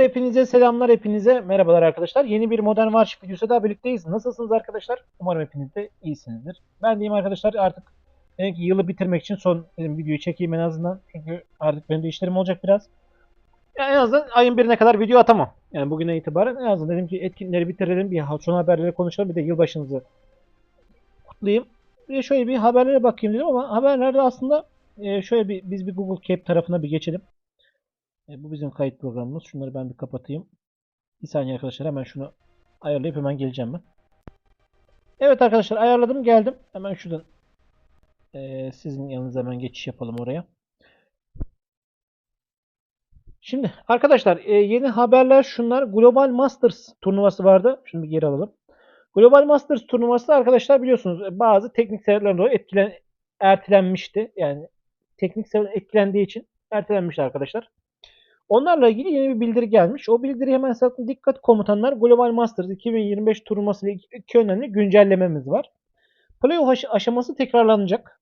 Hepinize selamlar, hepinize merhabalar arkadaşlar. Yeni bir Modern Warship videosu daha birlikteyiz. Nasılsınız arkadaşlar? Umarım hepiniz de iyisinizdir. Ben diyeyim arkadaşlar artık dedim ki yılı bitirmek için son videoyu çekeyim en azından. Çünkü artık benim de işlerim olacak biraz. Yani en azından ayın birine kadar video atamam. Yani bugüne itibaren en azından dedim ki etkinlikleri bitirelim. Bir son haberleri konuşalım. Bir de yılbaşınızı kutlayayım. Bir şöyle bir haberlere bakayım dedim ama haberlerde aslında e, şöyle bir biz bir Google Keep tarafına bir geçelim. E, bu bizim kayıt programımız. Şunları ben bir kapatayım. Bir saniye arkadaşlar hemen şunu ayarlayıp hemen geleceğim ben. Evet arkadaşlar ayarladım geldim. Hemen şuradan e, sizin yanınıza hemen geçiş yapalım oraya. Şimdi arkadaşlar e, yeni haberler şunlar. Global Masters turnuvası vardı. Bir geri alalım. Global Masters turnuvası arkadaşlar biliyorsunuz e, bazı teknik sebeplerden dolayı etkilen, ertelenmişti. Yani teknik sebepler etkilendiği için ertelenmişti arkadaşlar. Onlarla ilgili yeni bir bildiri gelmiş. O bildiri hemen sakın dikkat komutanlar Global Masters 2025 turnuvası ile iki önemli güncellememiz var. Playoff aş- aşaması tekrarlanacak.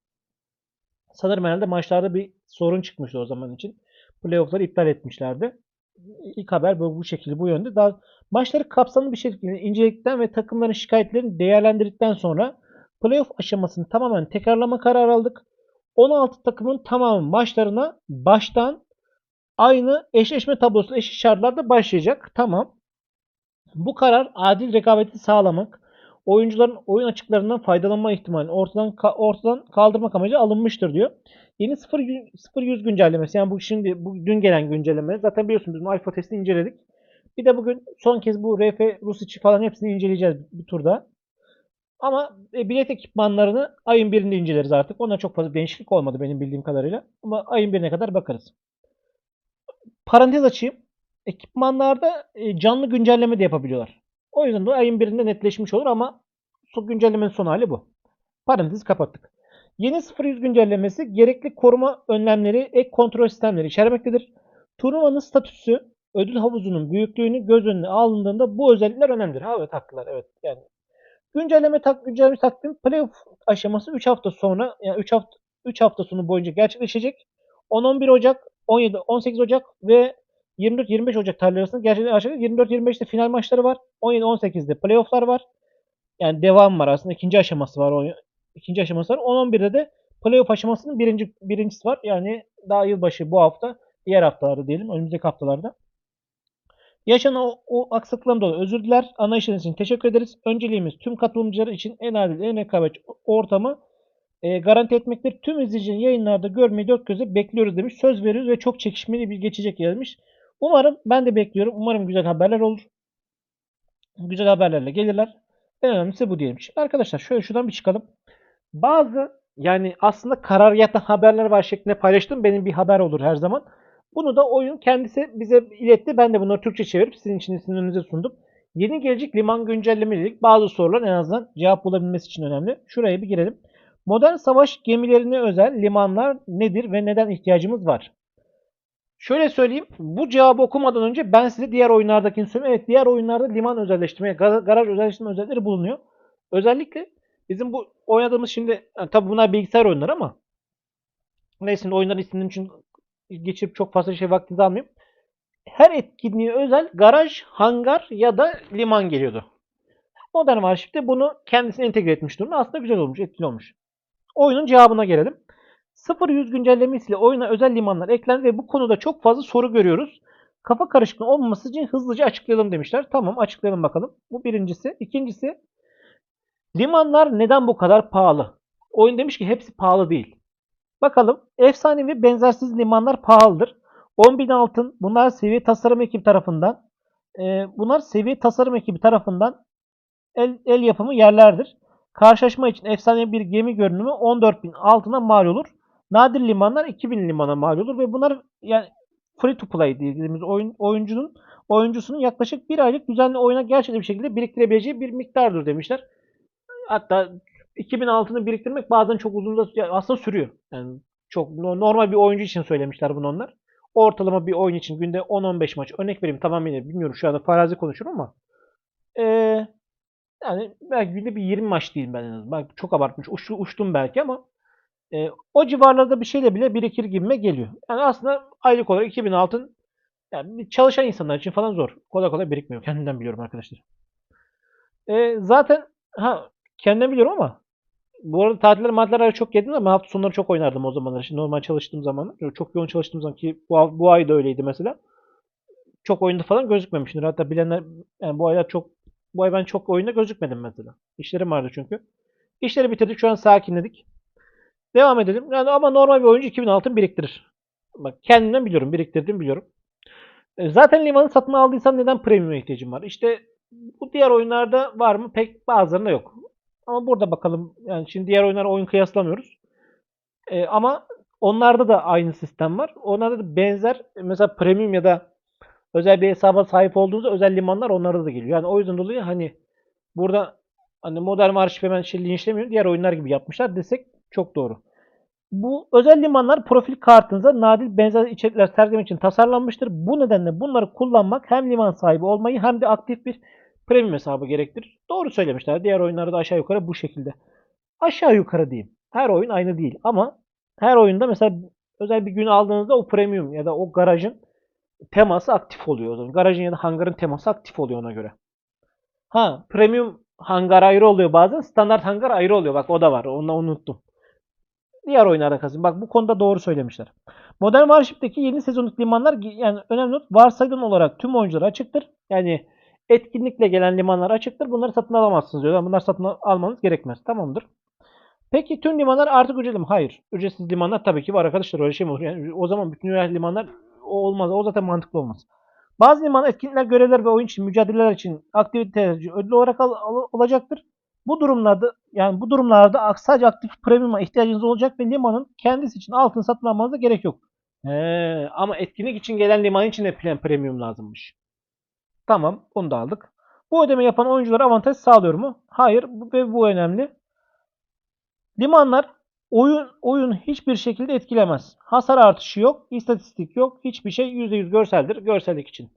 Sanırım herhalde maçlarda bir sorun çıkmıştı o zaman için. Playoff'ları iptal etmişlerdi. İlk haber bu, bu şekilde bu yönde. Daha maçları kapsamlı bir şekilde inceledikten ve takımların şikayetlerini değerlendirdikten sonra playoff aşamasını tamamen tekrarlama kararı aldık. 16 takımın tamamı maçlarına baştan aynı eşleşme tablosu eşit şartlarda başlayacak. Tamam. Bu karar adil rekabeti sağlamak, oyuncuların oyun açıklarından faydalanma ihtimalini ortadan ortadan kaldırmak amacıyla alınmıştır diyor. Yeni 0.100 güncellemesi yani bu şimdi bu dün gelen güncelleme. Zaten biliyorsunuz biz alfa testini inceledik. Bir de bugün son kez bu RF Rus içi falan hepsini inceleyeceğiz bir turda. Ama e, bilet ekipmanlarını ayın birinde inceleriz artık. Ona çok fazla değişiklik olmadı benim bildiğim kadarıyla. Ama ayın birine kadar bakarız parantez açayım. Ekipmanlarda e, canlı güncelleme de yapabiliyorlar. O yüzden de ayın birinde netleşmiş olur ama güncellemenin son hali bu. Parantezi kapattık. Yeni 0.100 güncellemesi gerekli koruma önlemleri, ek kontrol sistemleri içermektedir. Turnuvanın statüsü, ödül havuzunun büyüklüğünü göz önüne alındığında bu özellikler önemlidir. Ha evet haklılar evet. Yani güncelleme tak güncelleme takvim playoff aşaması 3 hafta sonra yani 3 hafta 3 hafta sonu boyunca gerçekleşecek. 10-11 Ocak 17, 18 Ocak ve 24-25 Ocak tarihleri arasında gerçekten aşağıda 24-25'te final maçları var. 17-18'de playofflar var. Yani devam var aslında. ikinci aşaması var. İkinci aşaması var. 10-11'de de playoff aşamasının birinci, birincisi var. Yani daha yılbaşı bu hafta. Diğer haftalarda diyelim. Önümüzdeki haftalarda. Yaşanan o, o aksaklıktan dolayı özür diler. Anlayışınız için teşekkür ederiz. Önceliğimiz tüm katılımcılar için en adil, en rekabetçi ortamı e, garanti etmektir. Tüm izleyicinin yayınlarda görmeyi dört gözle bekliyoruz demiş. Söz veriyoruz ve çok çekişmeli bir geçecek yazmış. Umarım ben de bekliyorum. Umarım güzel haberler olur. Güzel haberlerle gelirler. En önemlisi bu diyelim. Şimdi arkadaşlar şöyle şuradan bir çıkalım. Bazı yani aslında karargâhta haberler var şeklinde paylaştım. Benim bir haber olur her zaman. Bunu da oyun kendisi bize iletti. Ben de bunları Türkçe çevirip sizin için sizin önünüze sundum. Yeni gelecek liman güncelleme dedik. Bazı sorular en azından cevap bulabilmesi için önemli. Şuraya bir girelim. Modern savaş gemilerine özel limanlar nedir ve neden ihtiyacımız var? Şöyle söyleyeyim. Bu cevabı okumadan önce ben size diğer oyunlardakini söyleyeyim. Evet diğer oyunlarda liman özelleştirme, garaj özelleştirme özellikleri bulunuyor. Özellikle bizim bu oynadığımız şimdi yani tabi bunlar bilgisayar oyunları ama neyse oyunların isimlerinin için geçirip çok fazla şey vaktinizi almayayım. Her etkinliğe özel garaj, hangar ya da liman geliyordu. Modern Warship'te bunu kendisine entegre etmiş durumda. Aslında güzel olmuş, etkili olmuş. Oyunun cevabına gelelim. 0-100 güncellemesiyle oyuna özel limanlar eklendi ve bu konuda çok fazla soru görüyoruz. Kafa karışıklığı olmaması için hızlıca açıklayalım demişler. Tamam açıklayalım bakalım. Bu birincisi. İkincisi limanlar neden bu kadar pahalı? Oyun demiş ki hepsi pahalı değil. Bakalım efsanevi benzersiz limanlar pahalıdır. 10.000 altın bunlar seviye tasarım ekibi tarafından e, bunlar seviye tasarım ekibi tarafından el, el yapımı yerlerdir. Karşılaşma için efsane bir gemi görünümü 14.000 altına mal olur. Nadir limanlar 2000 limana mal olur ve bunlar yani free to play dediğimiz oyun, oyuncunun oyuncusunun yaklaşık bir aylık düzenli oyuna gerçekçi bir şekilde biriktirebileceği bir miktardır demişler. Hatta 2000 altını biriktirmek bazen çok uzun da aslında sürüyor. Yani çok normal bir oyuncu için söylemişler bunu onlar. Ortalama bir oyun için günde 10-15 maç. Örnek vereyim tamamen bilmiyorum şu anda farazi konuşurum ama. Ee, yani belki günde bir 20 maç diyeyim ben en azından. Belki çok abartmış. Uç, uçtum belki ama e, o civarlarda bir şeyle bile birikir gibime geliyor. Yani aslında aylık olarak 2000 altın Yani çalışan insanlar için falan zor. Kolay kolay birikmiyor. Kendimden biliyorum arkadaşlar. E, zaten ha kendimden biliyorum ama bu arada tatiller matiller çok yedim ama hafta sonları çok oynardım o zamanlar. Şimdi normal çalıştığım zaman çok yoğun çalıştığım zaman ki bu, bu ay da öyleydi mesela. Çok oyunda falan gözükmemiştir. Hatta bilenler yani bu aylar çok bu ay ben çok oyunda gözükmedim mesela. İşlerim vardı çünkü. İşleri bitirdik. Şu an sakinledik. Devam edelim. Yani ama normal bir oyuncu 2000 altın biriktirir. Bak kendimden biliyorum. Biriktirdim biliyorum. E, Zaten limanı satın aldıysan neden premium'a ihtiyacın var? İşte bu diğer oyunlarda var mı? Pek bazılarında yok. Ama burada bakalım. Yani şimdi diğer oyunlara oyun kıyaslamıyoruz. E, ama onlarda da aynı sistem var. Onlarda da benzer mesela premium ya da özel bir hesaba sahip olduğunuzda özel limanlar onlarda da geliyor. Yani o yüzden dolayı hani burada hani modern marşif hemen şey linçlemiyor. Diğer oyunlar gibi yapmışlar desek çok doğru. Bu özel limanlar profil kartınıza nadir benzer içerikler sergilemek için tasarlanmıştır. Bu nedenle bunları kullanmak hem liman sahibi olmayı hem de aktif bir premium hesabı gerektirir. Doğru söylemişler. Diğer oyunlarda da aşağı yukarı bu şekilde. Aşağı yukarı diyeyim. Her oyun aynı değil ama her oyunda mesela özel bir gün aldığınızda o premium ya da o garajın teması aktif oluyor. Garajın ya da hangarın teması aktif oluyor ona göre. Ha premium hangar ayrı oluyor bazen. Standart hangar ayrı oluyor. Bak o da var. Onu unuttum. Diğer oyunlarda kazın. Bak bu konuda doğru söylemişler. Modern Warship'teki yeni sezonluk limanlar yani önemli not varsayılan olarak tüm oyunculara açıktır. Yani etkinlikle gelen limanlar açıktır. Bunları satın alamazsınız diyorlar. Bunları satın almanız gerekmez. Tamamdır. Peki tüm limanlar artık ücretli mi? Hayır. Ücretsiz limanlar tabii ki var arkadaşlar. Öyle şey mi olur? Yani o zaman bütün limanlar o olmaz. O zaten mantıklı olmaz. Bazı liman etkinlikler, görevler ve oyun için mücadeleler için aktiviteler ödül olarak al- al- olacaktır. Bu durumlarda yani bu durumlarda sadece aktif premium'a ihtiyacınız olacak ve limanın kendisi için altın satın almanıza gerek yok. He, ama etkinlik için gelen liman için de pre- premium lazımmış. Tamam, bunu da aldık. Bu ödeme yapan oyunculara avantaj sağlıyor mu? Hayır ve bu önemli. Limanlar oyun oyun hiçbir şekilde etkilemez. Hasar artışı yok, istatistik yok, hiçbir şey %100 görseldir, görsellik için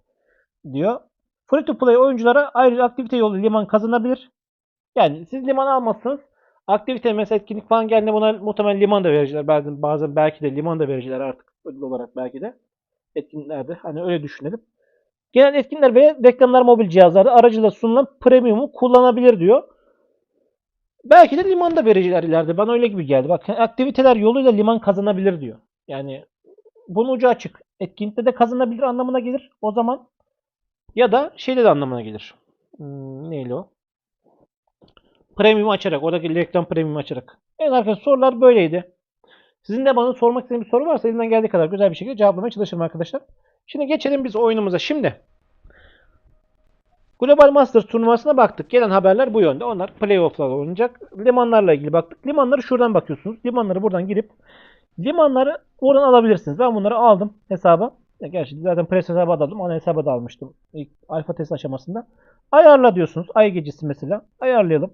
diyor. Free to play oyunculara ayrıca aktivite yolu liman kazanabilir. Yani siz liman almazsanız aktivite mesela etkinlik falan geldiğinde buna muhtemelen liman da vericiler. Bazen, bazen belki de liman da vericiler artık ödül olarak belki de etkinliklerde. Hani öyle düşünelim. Genel etkinlikler ve reklamlar mobil cihazlarda aracılığıyla sunulan premiumu kullanabilir diyor. Belki de liman da vericiler ileride. Bana öyle gibi geldi. Bak aktiviteler yoluyla liman kazanabilir diyor. Yani bunun ucu açık. Etkinlikte de kazanabilir anlamına gelir. O zaman ya da şeyde de anlamına gelir. Hmm, neydi o? Premium açarak. Oradaki reklam premium açarak. Evet arkadaşlar sorular böyleydi. Sizin de bana sormak istediğiniz bir soru varsa elimden geldiği kadar güzel bir şekilde cevaplamaya çalışırım arkadaşlar. Şimdi geçelim biz oyunumuza. Şimdi Global Masters turnuvasına baktık. Gelen haberler bu yönde. Onlar playoff'lar oynayacak. Limanlarla ilgili baktık. Limanları şuradan bakıyorsunuz. Limanları buradan girip limanları oradan alabilirsiniz. Ben bunları aldım hesaba. Gerçi zaten pres hesaba da aldım. Ana hesaba da almıştım. İlk alfa test aşamasında. Ayarla diyorsunuz. Ay gecesi mesela. Ayarlayalım.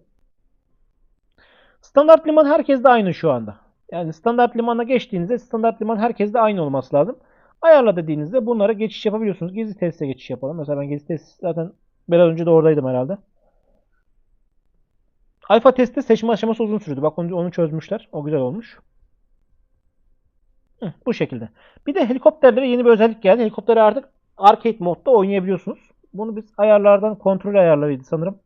Standart liman herkeste aynı şu anda. Yani standart limana geçtiğinizde standart liman herkeste aynı olması lazım. Ayarla dediğinizde bunlara geçiş yapabiliyorsunuz. Gizli teste geçiş yapalım. Mesela ben gizli test zaten biraz önce de oradaydım herhalde. Alfa testte seçme aşaması uzun sürdü. Bak onu, onu çözmüşler. O güzel olmuş. Hı, bu şekilde. Bir de helikopterlere yeni bir özellik geldi. Helikopteri artık arcade modda oynayabiliyorsunuz. Bunu biz ayarlardan kontrol ayarlarıydı sanırım.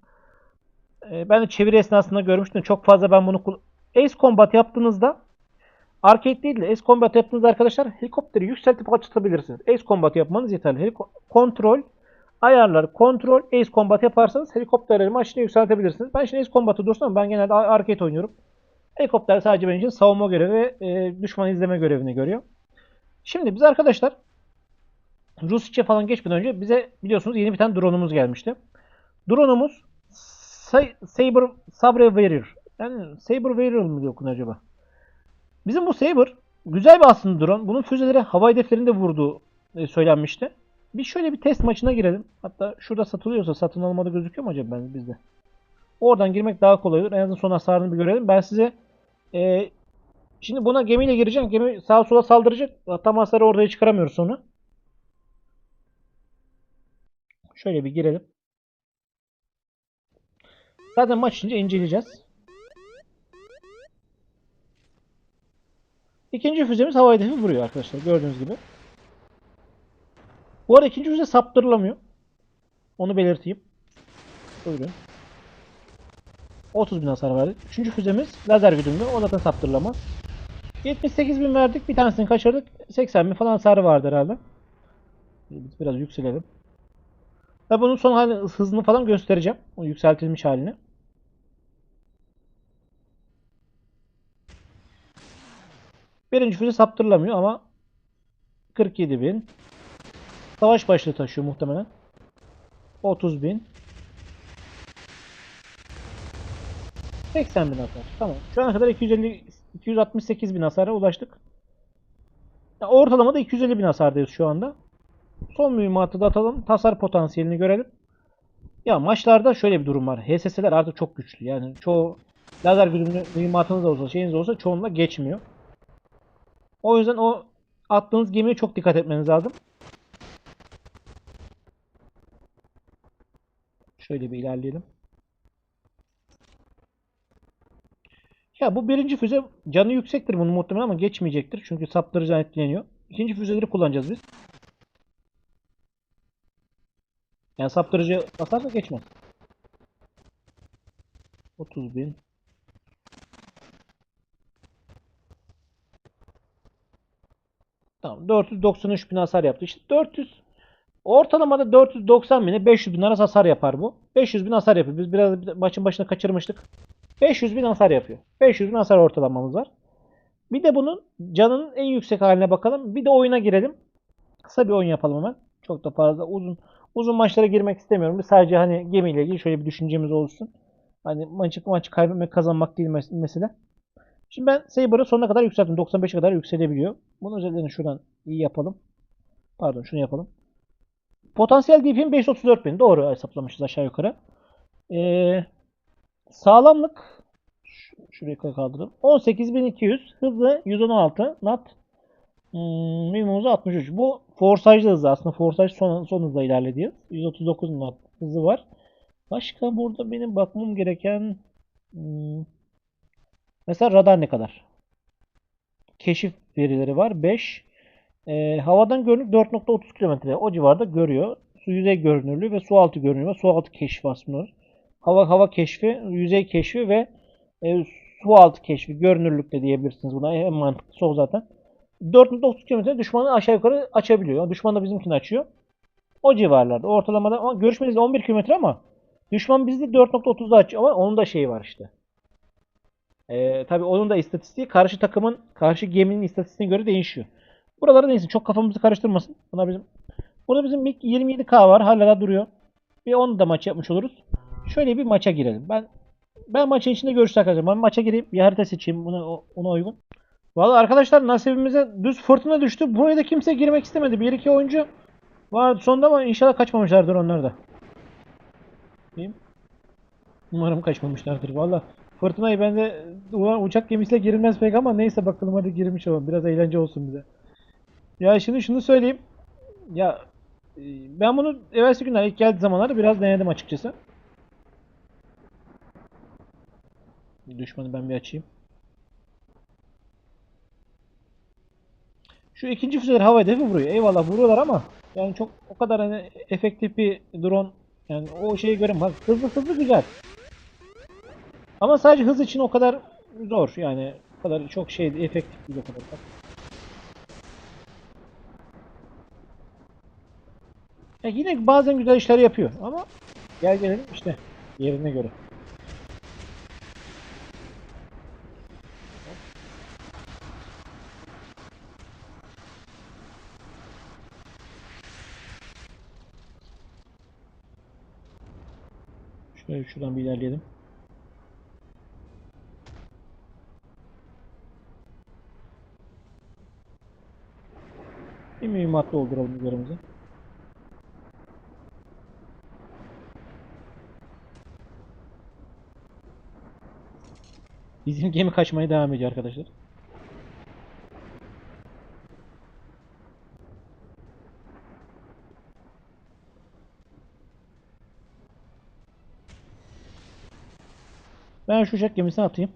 Ee, ben de çeviri esnasında görmüştüm. Çok fazla ben bunu Ace Combat yaptığınızda arcade değil de Ace Combat yaptığınızda arkadaşlar helikopteri yükseltip açtırabilirsiniz. Ace Combat yapmanız yeterli. Heliko- kontrol ayarlar, kontrol, Ace Combat yaparsanız helikopterleri maçını yükseltebilirsiniz. Ben şimdi Ace Combat'ı dursun ama ben genelde ar- arcade oynuyorum. Helikopter sadece benim için savunma görevi ve e, düşman izleme görevini görüyor. Şimdi biz arkadaşlar Rusça falan geçmeden önce bize biliyorsunuz yeni bir tane drone'umuz gelmişti. Drone'umuz Sa- Saber Sabre Warrior. Yani Saber Warrior mu diyor acaba? Bizim bu Saber güzel bir aslında drone. Bunun füzeleri hava hedeflerinde vurduğu e, söylenmişti. Bir şöyle bir test maçına girelim. Hatta şurada satılıyorsa satın almada gözüküyor mu acaba ben bizde? Oradan girmek daha kolay olur. En azından son hasarını bir görelim. Ben size e, şimdi buna gemiyle gireceğim. Gemi sağa sola saldıracak. Tam hasarı ortaya çıkaramıyoruz sonra. Şöyle bir girelim. Zaten maç içince inceleyeceğiz. İkinci füzemiz hava hedefi vuruyor arkadaşlar. Gördüğünüz gibi. Bu arada ikinci füze saptırılamıyor. Onu belirteyim. Buyurun. 30 bin hasar verdik. Üçüncü füzemiz lazer güdümlü. O zaten saptırılamaz. 78 bin verdik. Bir tanesini kaçırdık. 80 bin falan hasarı vardı herhalde. Biraz yükselelim. Ve bunun son halini, hızını falan göstereceğim. O yükseltilmiş halini. Birinci füze saptırılamıyor ama 47 bin. Savaş başlığı taşıyor muhtemelen. 30 bin. 80 bin hasar. Tamam. Şu ana kadar 250 268 bin hasara ulaştık. Ya ortalamada 250 bin hasardayız şu anda. Son mühimmatı da atalım. Tasar potansiyelini görelim. Ya maçlarda şöyle bir durum var. HSS'ler artık çok güçlü. Yani çoğu lazer güdümlü mühimmatınız da olsa şeyiniz olsa çoğunluğla geçmiyor. O yüzden o attığınız gemiye çok dikkat etmeniz lazım. Şöyle bir ilerleyelim. Ya bu birinci füze canı yüksektir bunun muhtemelen ama geçmeyecektir. Çünkü saptırıcı etkileniyor. İkinci füzeleri kullanacağız biz. Yani saptırıcı basarsa geçmez. 30 bin. Tamam 493 bin hasar yaptı. İşte 400 ortalamada 490 bine 500 bin arası hasar yapar bu. 500 bin hasar yapıyor. Biz biraz maçın başına kaçırmıştık. 500 bin hasar yapıyor. 500 bin hasar ortalamamız var. Bir de bunun canının en yüksek haline bakalım. Bir de oyuna girelim. Kısa bir oyun yapalım hemen. Çok da fazla uzun uzun maçlara girmek istemiyorum. Bir sadece hani gemiyle ilgili şöyle bir düşüncemiz olsun. Hani maçı maçı kaybetmek kazanmak değil mes- mesele. Şimdi ben Saber'ı sonuna kadar yükselttim. 95'e kadar yükselebiliyor. Bunun özelliklerini şuradan iyi yapalım. Pardon şunu yapalım. Potansiyel DP'm 534 bin. Doğru hesaplamışız aşağı yukarı. Ee, sağlamlık şu- şuraya kaldıralım. 18200. Hızı 116. Nat Hmm, minimumuzu 63. Bu forsajlı hızı aslında. Forsaj son, son hızla ilerlediği. 139 knot hızı var. Başka burada benim bakmam gereken hmm, mesela radar ne kadar? Keşif verileri var. 5. Ee, havadan görünük 4.30 kilometre. O civarda görüyor. Su yüzey görünürlüğü ve su altı görünüyor. ve Su altı keşfi aslında. Hava hava keşfi, yüzey keşfi ve e, su altı keşfi görünürlük de diyebilirsiniz buna. En mantıklısı o zaten. 4.30 km düşmanı aşağı yukarı açabiliyor. Düşman da bizimkini açıyor. O civarlarda. Ortalamada ama görüşmeniz 11 km ama düşman bizi 4.30'da açıyor ama onun da şeyi var işte. Ee, tabii onun da istatistiği karşı takımın, karşı geminin istatistiğine göre değişiyor. Buralara neyse çok kafamızı karıştırmasın. Buna bizim Burada bizim ilk 27K var. Hala da duruyor. Bir 10 da maç yapmış oluruz. Şöyle bir maça girelim. Ben ben maçın içinde görüşürüz arkadaşlar. Ben maça gireyim. Bir harita seçeyim buna, ona uygun. Vallahi arkadaşlar nasibimize düz fırtına düştü. Buraya da kimse girmek istemedi. Bir iki oyuncu vardı sonunda ama inşallah kaçmamışlardır onlar da. Diyeyim. Umarım kaçmamışlardır. Valla fırtınayı ben de uçak gemisiyle girilmez pek ama neyse bakalım hadi girmiş olalım. Biraz eğlence olsun bize. Ya şimdi şunu söyleyeyim. Ya e, ben bunu evvelsi günler ilk geldiği zamanlarda biraz denedim açıkçası. Düşmanı ben bir açayım. Şu ikinci füzeler hava hedefi vuruyor. Eyvallah vuruyorlar ama yani çok o kadar hani efektif bir drone yani o şeyi göremem. Hızlı hızlı güzel. Ama sadece hız için o kadar zor yani o kadar çok şey efektif değil o kadar. Ya yine bazen güzel işler yapıyor ama gel gelelim işte yerine göre. Şöyle şuradan bir ilerleyelim. Bir mühimmat dolduralım üzerimize. Bizim gemi kaçmaya devam ediyor arkadaşlar. Ben şu uçak gemisine atayım.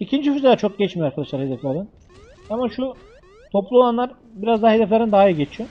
İkinci füzeler çok geçmiyor arkadaşlar hedeflerden. Ama şu toplu olanlar biraz daha hedeflerden daha iyi geçiyor.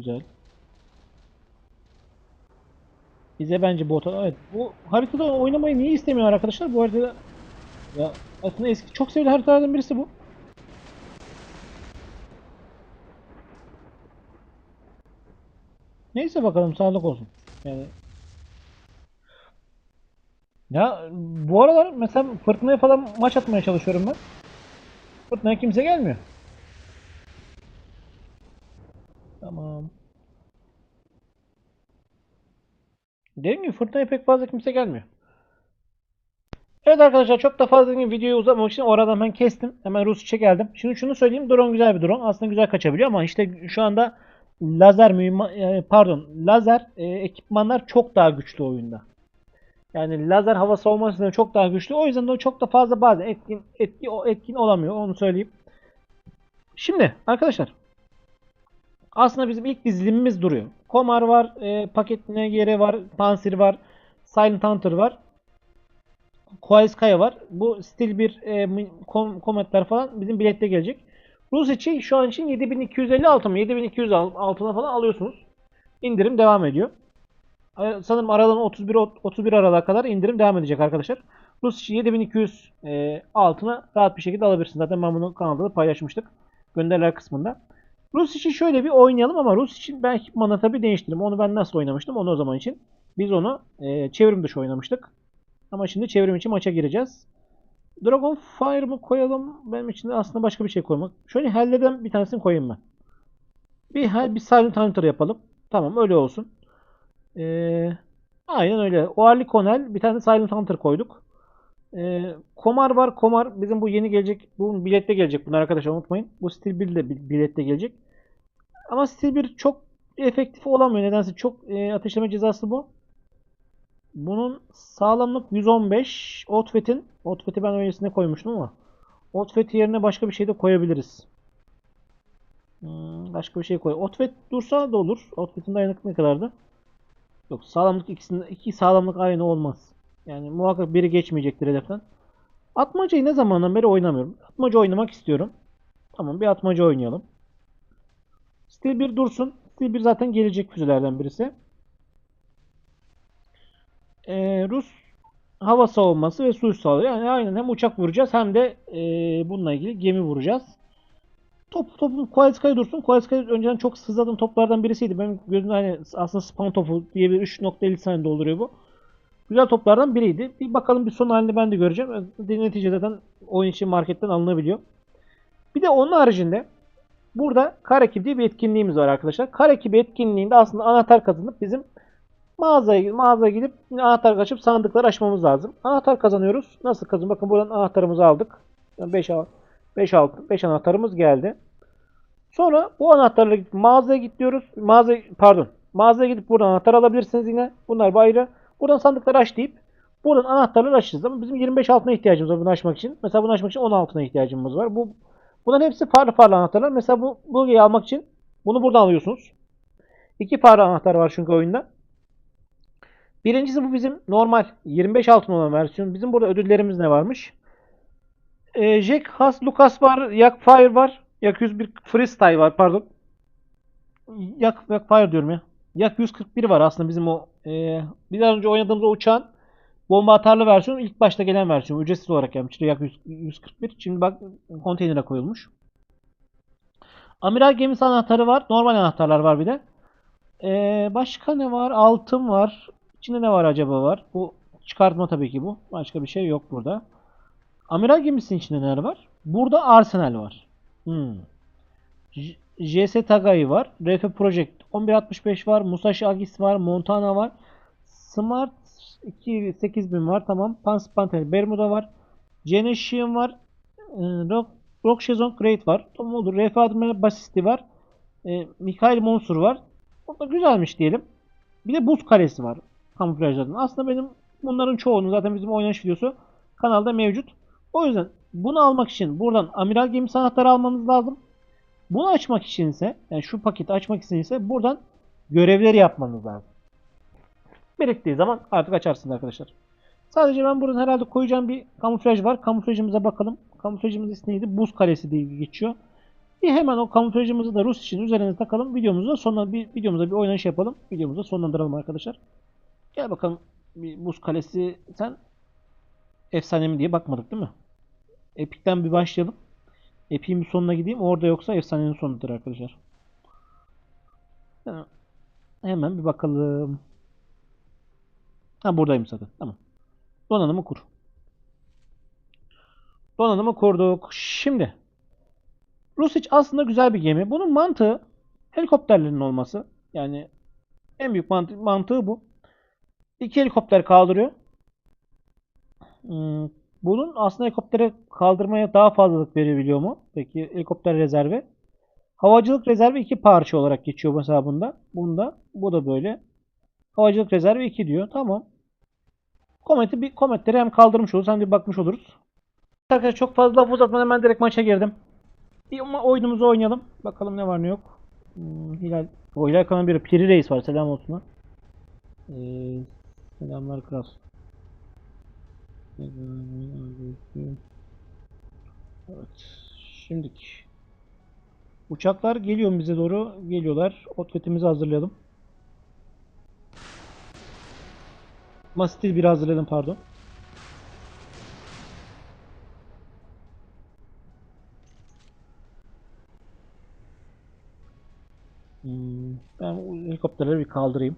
Güzel. Bize bence bota evet bu haritada oynamayı niye istemiyor arkadaşlar bu haritada ya aslında eski çok sevilen haritalardan birisi bu. Neyse bakalım sağlık olsun. Yani ya bu aralar mesela fırtınaya falan maç atmaya çalışıyorum ben. Fırtınaya kimse gelmiyor. Tamam. Dediğim gibi fırtınaya pek fazla kimse gelmiyor. Evet arkadaşlar çok da fazla dediğim videoyu uzatmamak için oradan ben kestim. Hemen Rusçe geldim. Şimdi şunu söyleyeyim. Drone güzel bir drone. Aslında güzel kaçabiliyor ama işte şu anda lazer e, pardon lazer e, ekipmanlar çok daha güçlü oyunda. Yani lazer hava savunmasında çok daha güçlü. O yüzden de çok da fazla bazen etkin etki etkin olamıyor. Onu söyleyeyim. Şimdi arkadaşlar aslında bizim ilk dizilimimiz duruyor. Komar var, e, paketine yeri var, Pansir var, Silent Hunter var. Koalskaya var. Bu stil bir e, kom kometler falan bizim bilette gelecek. Rus için şu an için 7256 mı? 7200 altına falan alıyorsunuz. İndirim devam ediyor. E, Sanırım aralığın 31 31 Aralık'a kadar indirim devam edecek arkadaşlar. Rus için 7200 e, altına rahat bir şekilde alabilirsiniz. Zaten ben bunu kanalda da paylaşmıştık. Gönderiler kısmında. Rus için şöyle bir oynayalım ama Rus için ben ekipmanı tabi değiştirdim. Onu ben nasıl oynamıştım onu o zaman için. Biz onu e, çevrim dışı oynamıştık. Ama şimdi çevrim için maça gireceğiz. Dragon Fire mı koyalım? Benim için de aslında başka bir şey koymak. Şöyle Hell'den bir tanesini koyayım ben. Bir Hell, bir Silent Hunter yapalım. Tamam öyle olsun. Ee, aynen öyle. Oarli Konel bir tane Silent Hunter koyduk. Ee, Komar var. Komar bizim bu yeni gelecek. Bu bilette gelecek bunlar arkadaşlar unutmayın. Bu Steel 1 de bilette gelecek. Ama Steel 1 çok efektif olamıyor. Nedense çok e, ateşleme cezası bu. Bunun sağlamlık 115. Outfit'in Outfit'i ben öylesine koymuştum ama Outfit yerine başka bir şey de koyabiliriz. Hmm, başka bir şey koy. Outfit dursa da olur. Outfit'in dayanıklı ne kadardı? Yok sağlamlık ikisinde iki sağlamlık aynı olmaz. Yani muhakkak biri geçmeyecektir hedeften. Atmacayı ne zamandan beri oynamıyorum. Atmaca oynamak istiyorum. Tamam bir atmaca oynayalım. Stil 1 dursun. Stil 1 zaten gelecek füzelerden birisi. Ee, Rus hava savunması ve su üstü saldırı. Yani aynen hem uçak vuracağız hem de e, bununla ilgili gemi vuracağız. Top topun Koalskaya dursun. Koalskaya önceden çok sızladığım toplardan birisiydi. Benim gözümde hani aslında spam topu diye bir 3.50 saniye dolduruyor bu. Güzel toplardan biriydi. Bir bakalım bir son halini ben de göreceğim. Neticede zaten oyun için marketten alınabiliyor. Bir de onun haricinde burada Karakip diye bir etkinliğimiz var arkadaşlar. Karakip etkinliğinde aslında anahtar kazanıp bizim mağazaya, mağazaya gidip anahtar açıp sandıkları açmamız lazım. Anahtar kazanıyoruz. Nasıl kazan? Bakın buradan anahtarımızı aldık. 5 5 6 5 anahtarımız geldi. Sonra bu anahtarla gidip mağazaya git. Mağaza pardon. Mağazaya gidip buradan anahtar alabilirsiniz yine. Bunlar ayrı. Buradan sandıkları aç deyip buradan anahtarları açacağız. Ama bizim 25 altına ihtiyacımız var bunu açmak için. Mesela bunu açmak için 10 altına ihtiyacımız var. Bu Bunların hepsi farklı farklı anahtarlar. Mesela bu bölgeyi almak için bunu buradan alıyorsunuz. İki farklı anahtar var çünkü oyunda. Birincisi bu bizim normal 25 altın olan versiyon. Bizim burada ödüllerimiz ne varmış? Ee, Jack Has Lucas var. Yak Fire var. Yak 101 Freestyle var pardon. Yak, Yak Fire diyorum ya. Yak 141 var aslında bizim o e, biraz önce oynadığımız o uçağın bomba atarlı versiyonu ilk başta gelen versiyon. Ücretsiz olarak gelmişti. Yak 141. Şimdi bak konteynere koyulmuş. Amiral gemisi anahtarı var. Normal anahtarlar var bir de. Ee, başka ne var? Altın var. İçinde ne var acaba var? Bu çıkartma tabii ki bu. Başka bir şey yok burada. Amiral gemisinin içinde neler var? Burada Arsenal var. Hmm. JS Tagai var. RF Project 1165 var. Musashi Agis var. Montana var. Smart 28000 var. Tamam. Pans Panther Bermuda var. Geneshion var. Rock Rock Shazon Great var. Tamam olur. RF Admiral Basisti var. E, Mikhail Monsur var. O da güzelmiş diyelim. Bir de Buz Kalesi var. Kamuflajlardan. Aslında benim bunların çoğunu zaten bizim oynanış videosu kanalda mevcut. O yüzden bunu almak için buradan Amiral Gemi Sanatları almanız lazım. Bunu açmak için ise yani şu paketi açmak için ise buradan görevleri yapmanız lazım. Biriktiği zaman artık açarsınız arkadaşlar. Sadece ben buradan herhalde koyacağım bir kamuflaj var. Kamuflajımıza bakalım. Kamuflajımız ismi neydi? Buz Kalesi diye geçiyor. Bir hemen o kamuflajımızı da Rus için üzerine takalım. Videomuzda sonuna bir videomuzda bir oynanış yapalım. Videomuzu sonlandıralım arkadaşlar. Gel bakalım bir buz kalesi sen efsane mi diye bakmadık değil mi? Epic'ten bir başlayalım. Epic'in bir sonuna gideyim. Orada yoksa efsanenin sonudur arkadaşlar. Hemen bir bakalım. Ha buradayım zaten. Tamam. Donanımı kur. Donanımı kurduk. Şimdi Rusic aslında güzel bir gemi. Bunun mantığı helikopterlerin olması. Yani en büyük mantı- mantığı bu. İki helikopter kaldırıyor. Hmm, Bunun aslında helikoptere kaldırmaya daha fazlalık verebiliyor mu? Peki helikopter rezervi. Havacılık rezervi iki parça olarak geçiyor mesela bunda. Bunda. Bu da böyle. Havacılık rezervi 2 diyor. Tamam. Kometi bir kometleri hem kaldırmış oluruz hem de bir bakmış oluruz. Arkadaşlar çok fazla laf uzatmadan hemen direkt maça girdim. Bir oyunumuzu oynayalım. Bakalım ne var ne yok. Hmm, Hilal. O Hilal kanalın biri. Piri Reis var. Selam olsun. Ee, selamlar kral. Evet. Şimdiki. Uçaklar geliyor bize doğru. Geliyorlar. Outfit'imizi hazırlayalım. Mastil bir hazırladım pardon. Hmm, ben helikopterleri bir kaldırayım.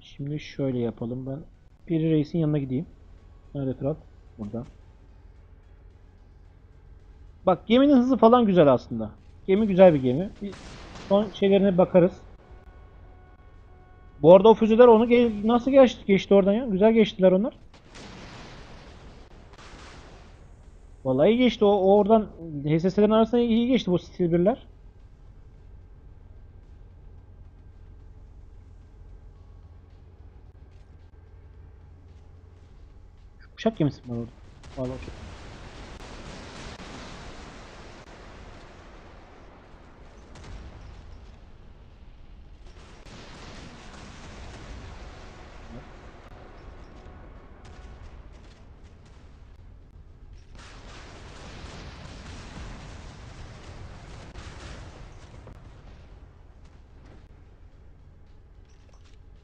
Şimdi şöyle yapalım. Ben Piri Reis'in yanına gideyim. Nerede kral? Burada. Bak geminin hızı falan güzel aslında. Gemi güzel bir gemi. Bir son şeylerine bakarız. Bu arada o füzeler onu ge- nasıl geçti, geçti oradan ya? Güzel geçtiler onlar. Vallahi iyi geçti. O, o oradan HSS'lerin arasında iyi geçti bu stil 1'ler. Uçak gemisi mi var orada? Vallahi uçak.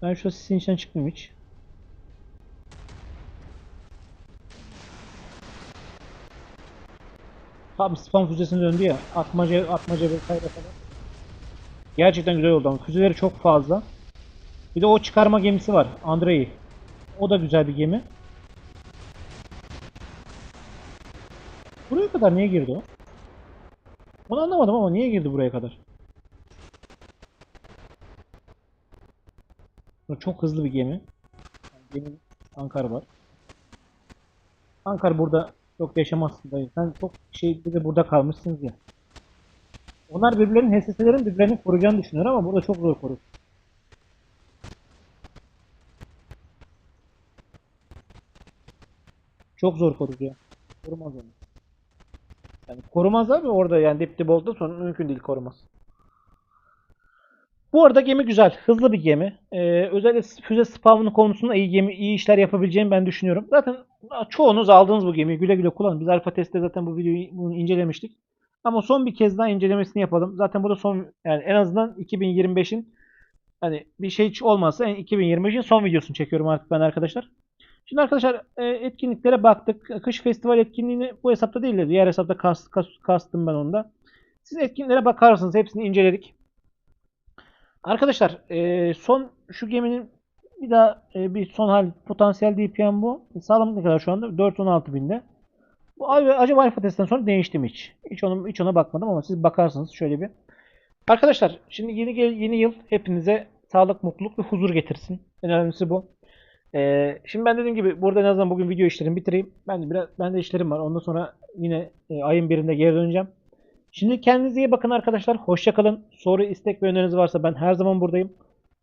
Ben şu sisin içinden çıkmayayım hiç. Tam spam füzesine döndü ya. Atmaca, atmaca vesaire falan. Gerçekten güzel oldu ama füzeleri çok fazla. Bir de o çıkarma gemisi var. Andrei. O da güzel bir gemi. Buraya kadar niye girdi o? Onu anlamadım ama niye girdi buraya kadar? Çok hızlı bir gemi. Gemi Ankara var. Ankara burada çok yaşamazsın dayı. Sen çok şey bir de burada kalmışsınız ya. Onlar birbirlerinin HSS'lerin birbirlerini koruyacağını düşünüyor ama burada çok zor korur. Çok zor korur ya. Korumaz onu. Yani korumaz abi orada yani dip dip olduğu sonra mümkün değil korumaz. Bu arada gemi güzel. Hızlı bir gemi. Ee, özellikle füze spawnı konusunda iyi gemi, iyi işler yapabileceğimi ben düşünüyorum. Zaten çoğunuz aldınız bu gemiyi. Güle güle kullanın. Biz alfa testte zaten bu videoyu bunu incelemiştik. Ama son bir kez daha incelemesini yapalım. Zaten bu da son yani en azından 2025'in hani bir şey hiç olmazsa en 2025'in son videosunu çekiyorum artık ben arkadaşlar. Şimdi arkadaşlar e, etkinliklere baktık. Kış festival etkinliğini bu hesapta değil de diğer hesapta kas, kas, kastım ben onda. Siz etkinliklere bakarsınız. Hepsini inceledik. Arkadaşlar e, son şu geminin bir daha e, bir son hal potansiyel DPM bu. Sağlamlık ne kadar şu anda? 416 binde. Bu acaba alfa testten sonra değişti mi hiç? Hiç onu hiç ona bakmadım ama siz bakarsınız şöyle bir. Arkadaşlar şimdi yeni yeni yıl hepinize sağlık, mutluluk ve huzur getirsin. En önemlisi bu. Ee, şimdi ben dediğim gibi burada en azından bugün video işlerimi bitireyim. Ben de biraz ben de işlerim var. Ondan sonra yine e, ayın birinde geri döneceğim. Şimdi kendinize iyi bakın arkadaşlar. Hoşça kalın. Soru, istek ve öneriniz varsa ben her zaman buradayım.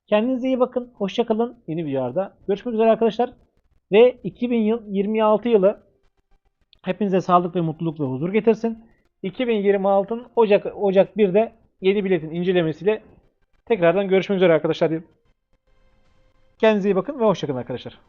Kendinize iyi bakın. Hoşça kalın. Yeni videolarda görüşmek üzere arkadaşlar. Ve 2026 yılı hepinize sağlık ve mutluluk ve huzur getirsin. 2026'ın Ocak Ocak 1'de yeni biletin incelemesiyle tekrardan görüşmek üzere arkadaşlar. Kendinize iyi bakın ve hoşçakalın arkadaşlar.